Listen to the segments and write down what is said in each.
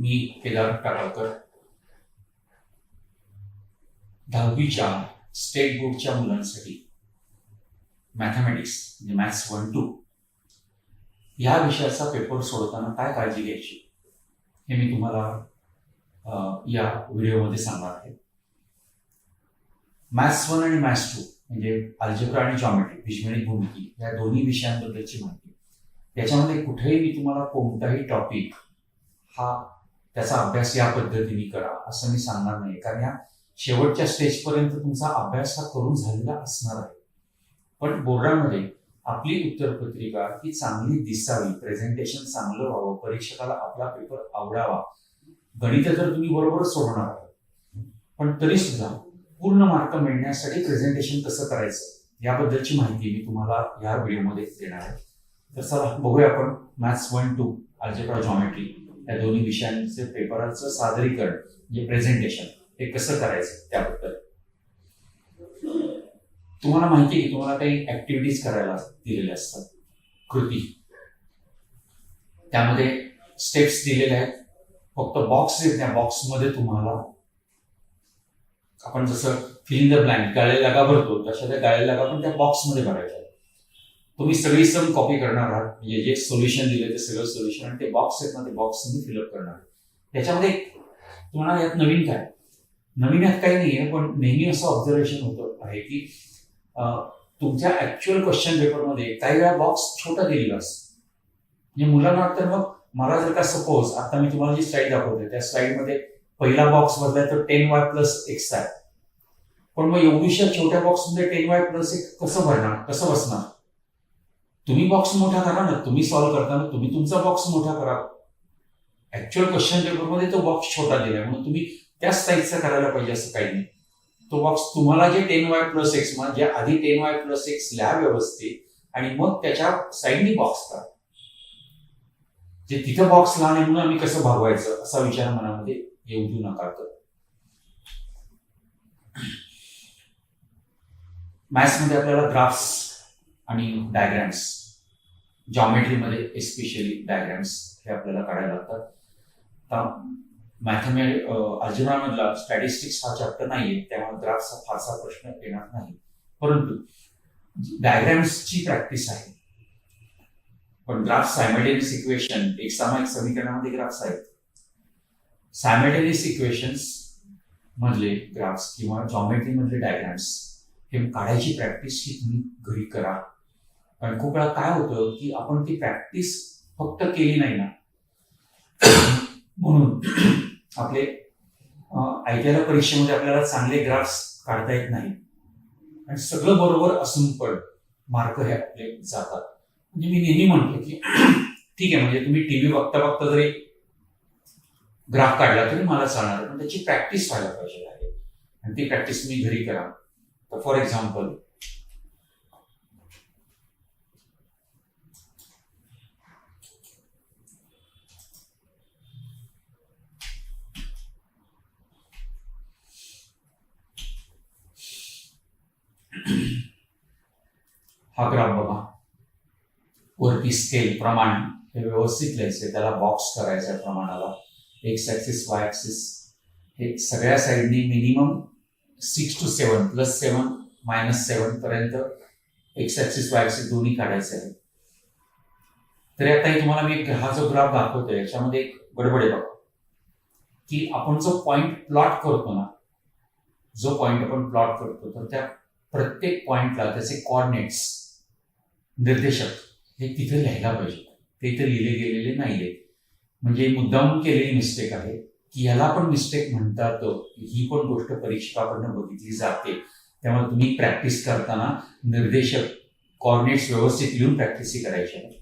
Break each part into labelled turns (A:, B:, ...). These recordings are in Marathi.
A: मी केदार टाकावकर दहावीच्या स्टेट बोर्डच्या मुलांसाठी मॅथमॅटिक्स म्हणजे मॅथ्स वन टू या विषयाचा पेपर सोडताना काय काळजी घ्यायची हे मी तुम्हाला या व्हिडिओमध्ये सांगणार आहे. मॅथ्स वन आणि मॅथ्स टू म्हणजे अल्जेब्रा आणि जॉमेट्री बीजगणित भूमिती या दोन्ही विषयांबद्दलची माहिती. याच्यामध्ये कुठेही मी तुम्हाला कोणताही टॉपिक हा त्याचा अभ्यास या पद्धतीने करा असं मी सांगणार नाही कारण या शेवटच्या स्टेजपर्यंत तुमचा अभ्यास हा करून झालेला असणार आहे. पण बोर्डामध्ये आपली उत्तरपत्रिका ही चांगली दिसावी प्रेझेंटेशन चांगलं व्हावं परीक्षकाला आपला पेपर आवडावा. गणित तर तुम्ही बरोबर सोडणार आहात. पण तरी सुद्धा पूर्ण मार्क मिळण्यासाठी प्रेझेंटेशन कसं करायचं याबद्दलची माहिती मी तुम्हाला या व्हिडिओमध्ये देणार आहे. तर चला बघूया आपण maths one two algebra geometry या दोन्ही विषयांचे पेपरांचं सादरीकरण म्हणजे प्रेझेंटेशन हे कसं करायचं त्याबद्दल. तुम्हाला माहिती आहे की तुम्हाला काही ऍक्टिव्हिटीज करायला दिलेल्या असतात. कृती. त्यामध्ये स्टेप्स दिलेले आहेत. फक्त बॉक्स आहेत. त्या बॉक्समध्ये तुम्हाला आपण जसं फिलिंग द ब्लँक गाळे लागा भरतो तशा त्या गाळे लागा पण त्या बॉक्समध्ये भरायच्या तुम्ही सगळी सम कॉपी करणार आहात. म्हणजे जे सोल्युशन दिले ते सगळं सोल्युशन आणि ते बॉक्स आहेत ना ते बॉक्स तुम्ही फिलअप करणार त्याच्यामध्ये तुम्हाला यात नवीन काय? नवीन यात काही नाही आहे पण नेहमी असं ऑब्झर्वेशन होतं आहे की तुमच्या ऍक्च्युअल क्वेश्चन पेपरमध्ये काही वेळा बॉक्स छोटा दिलेला असतो. म्हणजे मुलांना वाटतं मग मला जर का सपोज आता मी तुम्हाला जी स्लाईड दाखवते त्या स्लाईडमध्ये पहिला बॉक्स भरलाय तर टेन वाय प्लस एक्स आहे. पण मग एवढीशा छोट्या बॉक्समध्ये टेन वाय प्लस एक कसं भरणार? कसं बसणार? तुम्ही बॉक्स मोठा करा ना तुम्ही सॉल्व्ह करताना तुम्ही तुमचा बॉक्स मोठा करा. ऍक्च्युअल क्वेश्चन पेपरमध्ये तो बॉक्स छोटा दिलाय म्हणून तुम्ही त्याच साईजचा करायला पाहिजे असं काही नाही. तो बॉक्स तुम्हाला J ten Y plus X म्हणजे आधी टेन वाय प्लस एक्स लिहा व्यवस्थित आणि मग त्याच्या साईडनी बॉक्स करा. जे तिथं बॉक्स लहान आहे म्हणून आम्ही कसं भागवायचं असा विचार मनामध्ये येऊ देऊ नका तर. मॅथ्समध्ये आपल्याला ग्राफ्स आणि डायग्रॅम्स जॉमेट्रीमध्ये एस्पेशली डायग्रॅम्स हे आपल्याला काढायला लागतात. आता मॅथमे अर्जुनामधला स्टॅटिस्टिक्स हा चॅप्टर नाहीये त्यामुळे ग्राफचा फारसा प्रश्न येणार नाही. परंतु डायग्रॅम्सची प्रॅक्टिस आहे. पण ग्राफ सायमल्टेनियस इक्वेशन एक सामायिक समीकरणामध्ये ग्राफ्स आहेत. सायमल्टेनियस इक्वेशन्स मधले ग्राफ्स किंवा जॉमेट्री मधले डायग्राम्स हे काढायची प्रॅक्टिस ही तुम्ही घरी करा. आणि खूप वेळा काय होतं की आपण ती प्रॅक्टिस फक्त केली नाही ना? म्हणून आपले आय परीक्षेमध्ये आपल्याला चांगले ग्राफ्स काढता येत नाही. आणि सगळं बरोबर असून पण मार्क हे आपले जातात. म्हणजे मी नेहमी म्हणतो की ठीक आहे म्हणजे तुम्ही टीव्ही बघता बघता जरी ग्राफ काढला तरी मला चालणार पण त्याची प्रॅक्टिस व्हायला पाहिजे आहे. आणि ती प्रॅक्टिस मी घरी करा. तर फॉर एक्झाम्पल हा ग्राफ बघा वरती स्केल प्रमाण हे व्यवस्थित लिहायचे त्याला बॉक्स करायचा आहे प्रमाणाला. एक्स ऍक्सिस वाय ऍक्सिस हे सगळ्या साईडनी minimum six two seven plus seven minus seven पर्यंत एक्स ऍक्सिस वाय ऍक्सिस दोन्ही काढायचे आहे तरी आता तुम्हाला मी हा जो ग्राफ दाखवतोय याच्यामध्ये एक गडबड आहे बघा. की आपण जो पॉइंट प्लॉट करतो ना जो पॉइंट आपण प्लॉट करतो तर त्या प्रत्येक पॉइंटला त्याचे कॉर्डिनेट्स निर्देशक. हे तिथे लिहायला पाहिजे. ते इथे लिहिले गेलेले नाहीये. म्हणजे मुद्दाम केलेली मिस्टेक आहे की याला पण मिस्टेक म्हणतात. ही पण गोष्ट परीक्षकाकडनं बघितली जाते. त्यामुळे तुम्ही प्रॅक्टिस करताना निर्देशक कॉर्डिनेट्स व्यवस्थित लिहून प्रॅक्टिस ही करायची आहे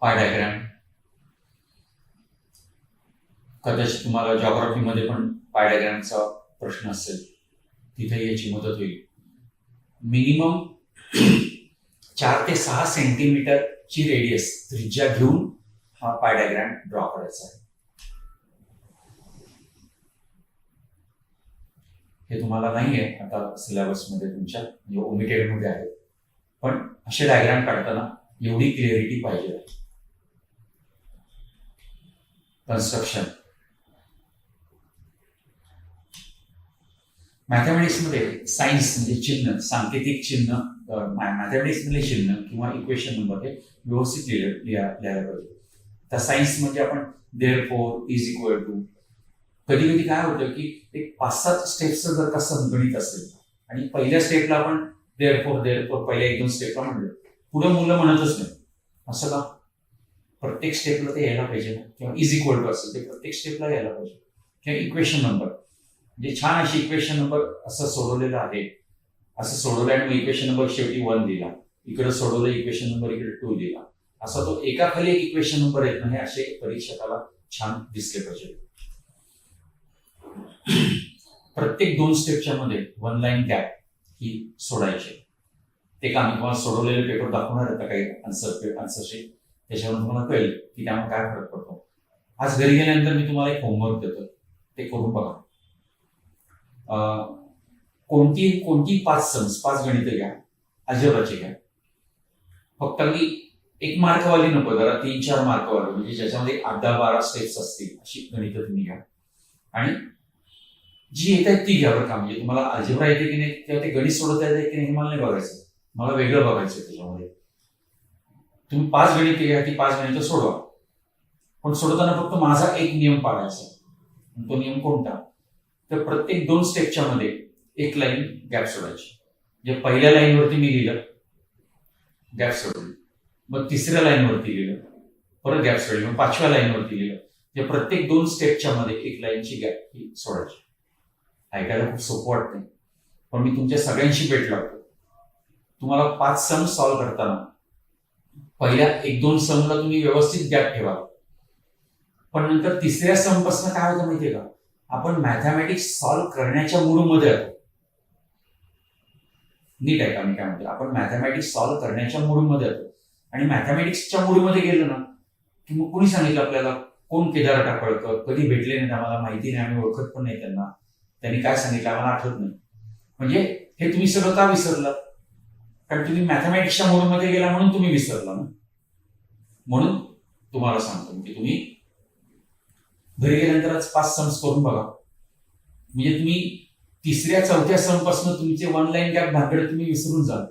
A: पाय डायग्राम कदाचित तुम्हाला जॉग्राफीमध्ये पण पाय प्रश्न असेल तिथे याची मदत होईल. मिनिमम चार ते सहा सेंटीमीटरची रेडियस त्रिज्या घेऊन हा पायडायग्राम ड्रॉ करायचा आहे. हे तुम्हाला नाही आहे आता सिलेबसमध्ये तुमच्या म्हणजे ओमिटेडमध्ये आहे. पण असे डायग्राम काढताना एवढी क्लिअरिटी पाहिजे कन्स्ट्रक्शन मॅथमॅटिक्समध्ये सायन्स म्हणजे चिन्ह सांकेतिक चिन्ह मॅथमॅटिक्समधले चिन्ह किंवा इक्वेशन नंबर हे व्यवस्थित लिहिलं लिहायला पाहिजे. तर सायन्स म्हणजे आपण therefore is equal to कधी कधी काय होतं की एक पाच सात स्टेप्सचं जर का संगणित असेल आणि पहिल्या स्टेपला आपण देअर फोर देअर फोर पहिल्या एक दोन स्टेपला म्हणलं पुढं मुलं म्हणतच नाही. असं का? प्रत्येक स्टेपला ते यायला पाहिजे ना. किंवा इज इक्वल टू असेल ते प्रत्येक स्टेपला यायला पाहिजे. किंवा इक्वेशन नंबर म्हणजे छान अशी इक्वेशन नंबर असं सोडवलेलं आहे. असं सोडवलं आणि मग इक्वेशन नंबर शेवटी वन दिला. इकडे सोडवलं इक्वेशन नंबर इकडे टू दिला. असा तो एका खाली एक इक्वेशन नंबर येत नाही असे परीक्षकाला छान दिसले पाहिजे प्रत्येक दोन स्टेपच्या मध्ये वन लाईन गॅप ही सोडायची. ते काम तुम्हाला सोडवलेले पेपर दाखवणार आहेत काही आन्सर आन्सर त्याच्यावर तुम्हाला कळेल की त्यामुळे काय फरक पडतो. आज घरी गेल्यानंतर मी तुम्हाला एक होमवर्क देतो. ते करून बघा. कोणती कोणती पाच सम्स पाच गणितं घ्या. अजिबाची घ्या. फक्त अगदी एक मार्कवाली नको जरा तीन चार मार्कवाली म्हणजे ज्याच्यामध्ये आठ दहा बारा स्टेप्स असतील अशी गणितं तुम्ही घ्या. आणि जी येत आहेत ती घ्या बरं का म्हणजे तुम्हाला अजिबा येते की नाही किंवा ते गणित सोडवता येते की नाही हे मला नाही बघायचं. मला वेगळं बघायचं त्याच्यामध्ये. तुम्ही पाच गणित घ्या ती पाच गणितं सोडवा. पण सोडवताना फक्त माझा एक नियम पाळायचा तो नियम कोणता? तर प्रत्येक दोन स्टेपच्या मध्ये एक लाईन गॅप सोडायची. जे पहिल्या लाईनवरती मी लिहिलं गॅप सोडली. मग तिसऱ्या लाईनवरती लिहिलं परत गॅप सोडली. मग पाचव्या लाईनवरती लिहिलं. जे प्रत्येक दोन स्टेपच्या मध्ये एक लाईनची गॅप ही सोडायची. ऐकायला खूप सोपं वाटते पण मी तुमच्या सगळ्यांशी भेट लागतो तुम्हाला पाच सम सॉल्व्ह करताना पहिल्या एक दोन समला तुम्ही व्यवस्थित गॅप ठेवा. पण नंतर तिसऱ्या समपासून काय होतं माहितीये का? आपण मॅथमॅटिक्स सॉल्व्ह करण्याच्या मूडमध्ये आहोत. नीट आहे का मी काय म्हणतो आपण मॅथमॅटिक्स सॉल्व्ह करण्याच्या मूडमध्ये आहोत. आणि मॅथमॅटिक्सच्या मूडमध्ये गेलो ना की मग कोणी सांगितलं आपल्याला कोण केदार टाकळकर कधी भेटले नाहीत आम्हाला माहिती नाही आम्ही ओळखत पण नाही त्यांना. त्यांनी काय सांगितलं आम्हाला आठवत नाही. म्हणजे हे तुम्ही सगळं का विसरलं? कारण तुम्ही मॅथमॅटिक्सच्या मोडमध्ये गेला म्हणून तुम्ही विसरला ना. म्हणून तुम्हाला सांगतो की तुम्ही घरी गेल्यानंतर आज पाच सम्स करून बघा. म्हणजे तुम्ही तिसऱ्या चौथ्या समपासून तुमचे वन लाईन गॅप भाकड तुम्ही विसरून जाल.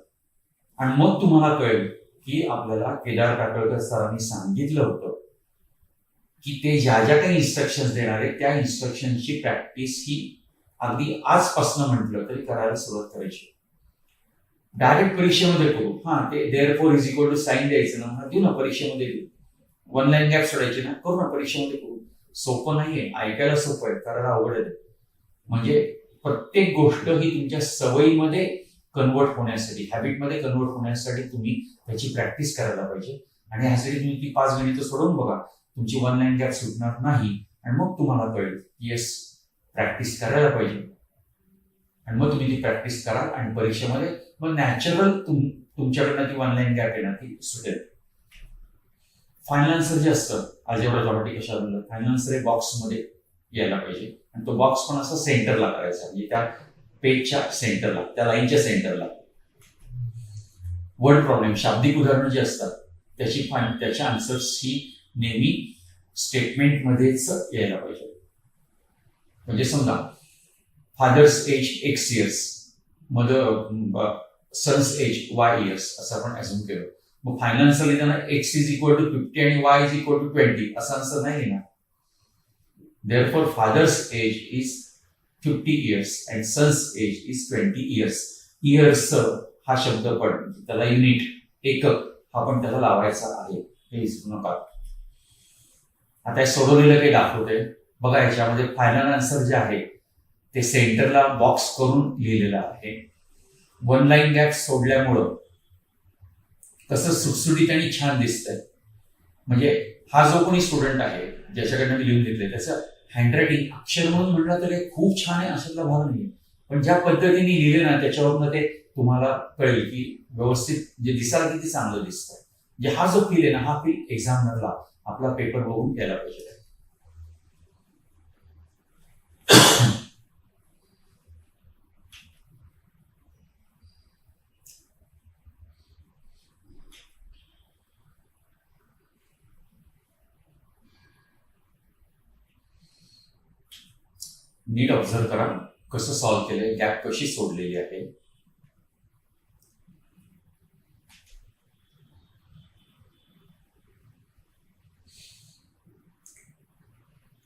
A: आणि मग तुम्हाला कळेल की आपल्याला केदार टाकळकर सरांनी सांगितलं होतं की ते ज्या ज्या काही इन्स्ट्रक्शन देणार आहेत त्या इन्स्ट्रक्शनची प्रॅक्टिस ही अगदी आजपासून म्हटलं तरी करायला सुरुवात करायची. डायरेक्ट परीक्षेमध्ये करू. हा ते therefore is equal to sign द्यायचं ना. देऊ ना परीक्षेमध्ये देऊ. वन लाईन गॅप सोडायची ना करू ना परीक्षेमध्ये करू. सोपं नाहीये ऐकायला सोपं आहे करायला अवघड आहे. म्हणजे प्रत्येक गोष्ट ही तुमच्या सवयीमध्ये कन्वर्ट होण्यासाठी हॅबिटमध्ये कन्वर्ट होण्यासाठी तुम्ही त्याची प्रॅक्टिस करायला पाहिजे. आणि ह्यासाठी तुम्ही ती पाच गणितं सोडून बघा. तुमची वन लाईन गॅप सुटणार नाही आणि मग तुम्हाला कळेल येस प्रॅक्टिस करायला पाहिजे. आणि मग तुम्ही ती प्रॅक्टिस कराल आणि परीक्षेमध्ये मग नॅचरल तुम तुमच्याकडनं ती वन लाईन गॅप येणार ती सुटेल. फायनल आन्सर जे असतं अल्जेब्रा जॉमेट्रिक कशा फायनल आन्सर हे बॉक्समध्ये यायला पाहिजे. आणि तो बॉक्स पण असा सेंटरला करायचा. म्हणजे त्या पेजच्या सेंटरला त्या लाईनच्या सेंटरला वर्ड प्रॉब्लेम शाब्दिक उदाहरणं जी असतात त्याची फाईन त्याच्या आन्सर्स ही नेहमी स्टेटमेंटमध्येच यायला पाहिजे. म्हणजे समजा father's age x years mother son's age y years असं आपण ऍझ्युम केलं. मग फायनल आन्सर लिहिताना x is equal to fifty आणि y is equal to twenty असा आन्सर नाही लिहिणार therefore father's age is fifty years and son's age is twenty years years हा शब्द पण त्याला युनिट एकक हा पण त्याला लावायचा आहे. हे विसरू नका. आता हे सोडवलेलं काही दाखवते बघा याच्यामध्ये फायनल आन्सर जे आहे ते सेंटरला बॉक्स करून लिहिलेलं आहे. वन लाईन गॅप सोडल्यामुळं कसं सुटसुटीत आणि छान दिसतंय. म्हणजे हा जो कोणी स्टुडंट आहे ज्याच्याकडनं मी लिहून घेतलंय त्याचं हँडरायटिंग अक्षर म्हणून म्हटलं तर हे खूप छान आहे अशातला भाग नाही पण ज्या पद्धतीने लिहिले ना त्याच्यावरनं ते तुम्हाला कळेल की व्यवस्थित जे दिसायला किती चांगलं दिसतंय. म्हणजे हा जो फील आहे ना हा फील एक्झामिनरला आपला पेपर बघून घ्यायला पाहिजे. नीट ऑब्झर्व करा कसं सॉल्व्ह केलंय गॅप कशी सोडलेली आहे.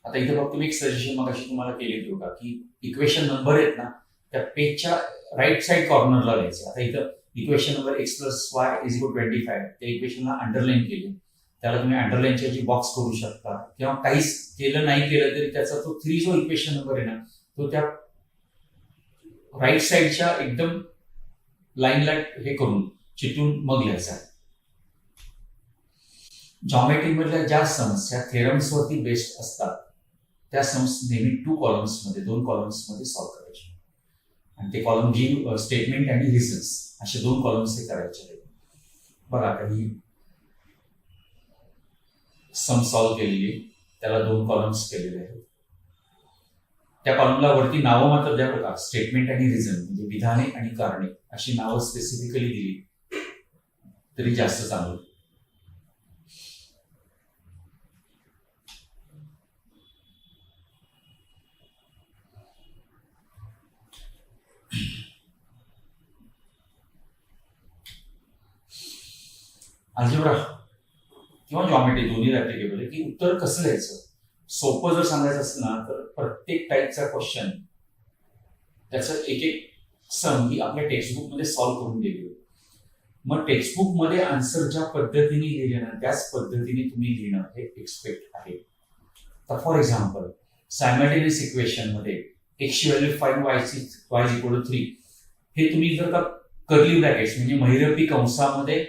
A: आता इथे फक्त मी एक सजेशन मग अशी तुम्हाला केली होती का की इक्वेशन नंबर आहेत ना त्या पेजच्या राईट साईड कॉर्नरला लिहायचे. आता इथं equation number x plus y is equal twenty five त्या इक्वेशनला अंडरलाईन केली. त्याला तुम्ही अंडरलाईनच्या जी बॉक्स करू शकता. किंवा काहीच केलं नाही केलं तरी त्याचा तो थ्री जो इक्वेशन नंबर आहे ना तो त्या राईट साईडच्या एकदम लाईनला हे करून चिटून मग लिहायचा. जॉमेट्री मधल्या ज्या सम्स या थेरम्स वरती बेस्ड असतात त्या सम्स नेहमी टू कॉलम्समध्ये दोन कॉलम्समध्ये सॉल्व्ह करायचे. आणि ते कॉलम जी स्टेटमेंट आणि रिझन्स असे दोन कॉलम्स हे करायचे. आहेत बघा काही सम सॉल्व्ह केलेली त्याला दोन कॉलम्स केलेले आहेत. त्या कॉलमला वरती नावं मात्र द्या बघा. स्टेटमेंट आणि रिझन म्हणजे विधाने आणि कारणे. अशी नावं स्पेसिफिकली दिली. तरी जास्त चांगलं. अल्जेब्रा किंवा जॉमेट्री दोन्ही ऍप्लिकेबल आहे की उत्तर कसं द्यायचं? सोपं जर सांगायचं असलं ना तर प्रत्येक टाईपचा क्वेश्चन त्याचं एक एक सम ही आपल्या टेक्स्टबुकमध्ये सॉल्व्ह करून दिली मग टेक्स्टबुकमध्ये आन्सर ज्या पद्धतीने लिहिले ना त्याच पद्धतीने तुम्ही लिहिणं हे एक्सपेक्ट आहे. तर फॉर एक्झाम्पल सायमॅटेनियस इक्वेशनमध्ये एकशे व्हॅल्यू फाईव्ह वायची वाय इक्वल थ्री हे तुम्ही जर का करली ब्रॅकेट्स म्हणजे महिरपी कंसामध्ये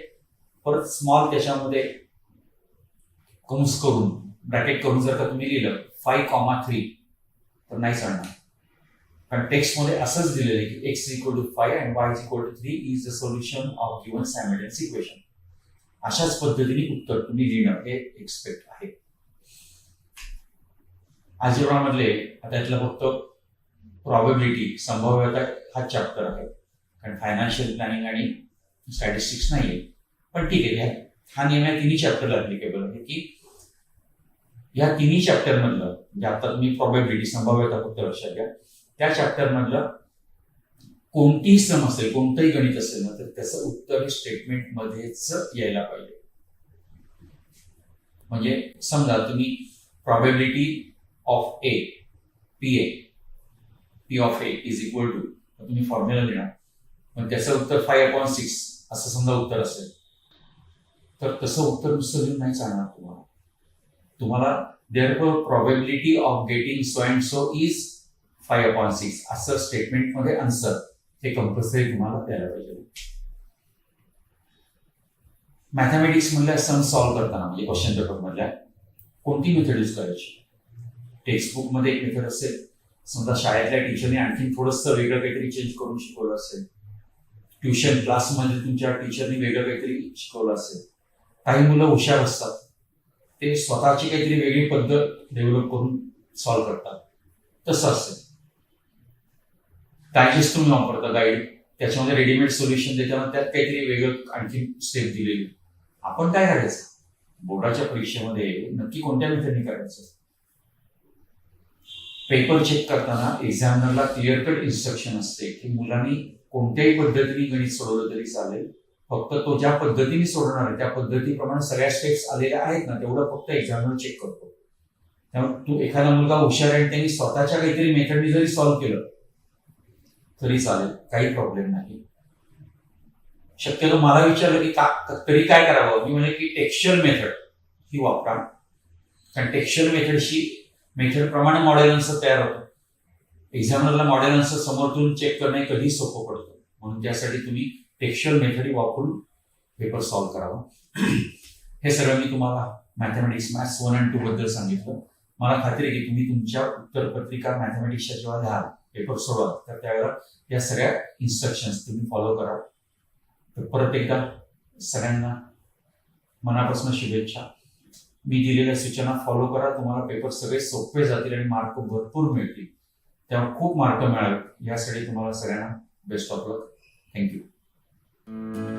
A: परत स्मॉल त्याच्यामध्ये कंस करून ब्रॅकेट करून जर का तुम्ही लिहिलं फाय कॉमा थ्री तर नाही चालणार. कारण टेक्स्टमध्ये असंच दिलेलं आहे की x equal to five and y equal to three is the solution of given simultaneous equation अशाच पद्धतीने उत्तर तुम्ही लिहिणं हे एक्सपेक्ट आहे. अल्जेब्रामधले त्यातलं फक्त प्रॉबेबिलिटी संभाव्यता हा चॅप्टर आहे. कारण फायनान्शियल प्लॅनिंग आणि स्टॅटिस्टिक्स नाहीये. पण ठीक आहे हा नियम या तिन्ही चॅप्टरला अप्लिकेबल की या तिन्ही चॅप्टर मधलं म्हणजे आता तुम्ही प्रॉबेबिलिटी संभाव्यता फक्त लक्षात घ्या. त्या चॅप्टर मधलं कोणतीही सम असेल कोणतंही गणित असेल ना तर त्याचं उत्तर स्टेटमेंट मध्येच यायला पाहिजे. म्हणजे समजा तुम्ही probability of A P A P of A is equal to तुम्ही फॉर्म्युला देणार मग त्याचं उत्तर फाय अपॉन सिक्स असं समजा उत्तर असेल. तर तसं उत्तर नुसतं नाही चालणार तुम्हाला. तुम्हाला there probability of getting so and so is five upon six असं स्टेटमेंटमध्ये आन्सर हे कंपल्सरी तुम्हाला द्यायला पाहिजे. मॅथमॅटिक्स मधल्या सम सॉल्व्ह करताना म्हणजे क्वेश्चन पेपर मधल्या कोणती मेथड यूज करायची? टेक्स्टबुकमध्ये एक मेथड असेल. समजा शाळेतल्या टीचरने आणखी थोडंसं वेगळं काहीतरी चेंज करून शिकवलं असेल. ट्युशन क्लासमध्ये तुमच्या टीचरनी वेगळं काहीतरी शिकवलं असेल. काही मुलं हुशार असतात. ते स्वतःची काहीतरी वेगळी पद्धत डेव्हलप करून सॉल्व्ह करतात. तसं असतं. डायजेस्ट तुम्ही वापरता गाईड त्याच्यामध्ये रेडीमेड सोल्युशन देताना त्यात काहीतरी वेगळं आणखी स्टेप दिलेली. आपण काय करायचं? बोर्डाच्या परीक्षेमध्ये नक्की कोणत्या मेथडने करायचं? पेपर चेक करताना एक्झामिनरला क्लिअर कट इन्स्ट्रक्शन असते की मुलांनी कोणत्याही पद्धतीने गणित सोडवलं तरी चालेल. फक्त तो ज्या पद्धतीने सोडणार आहे त्या पद्धतीप्रमाणे सगळ्या स्टेप्स आलेल्या आहेत ना तेवढं फक्त एक्झामिनर चेक करतो. त्यामुळे तू एखादा मुलगा हुशार आहे आणि त्यांनी स्वतःच्या काहीतरी मेथडने जरी सॉल्व्ह केलं तरी चालेल काही प्रॉब्लेम नाही. शक्यतो मला विचारलं की का तरी काय करावं? मी म्हणजे की टेक्स्चर मेथड ही वापरा. कारण टेक्स्चर मेथडशी मेथड प्रमाणे मॉडेल आन्सर तयार होतो. एक्झामिनरला मॉडेल आन्सर समोरून चेक करणे कधी सोपं पडतं. म्हणून त्यासाठी तुम्ही टेक्स्चर मेथडी वापरून पेपर सॉल्व्ह करावा. हे सगळं मी तुम्हाला mathematics maths one and two बद्दल सांगितलं. मला खात्री आहे की तुम्ही तुमच्या उत्तरपत्रिका मॅथमॅटिक्सच्या जेव्हा लिहाल पेपर सोडवाल तर त्यावेळेला या सगळ्या इन्स्ट्रक्शन्स तुम्ही फॉलो करा तर परत एकदा सगळ्यांना मनापासून शुभेच्छा. मी दिलेल्या सूचना फॉलो करा तुम्हाला पेपर सगळे सोपे जातील आणि मार्क भरपूर मिळतील. तेव्हा खूप मार्क मिळावे यासाठी तुम्हाला सगळ्यांना best of luck thank you Mm-hmm.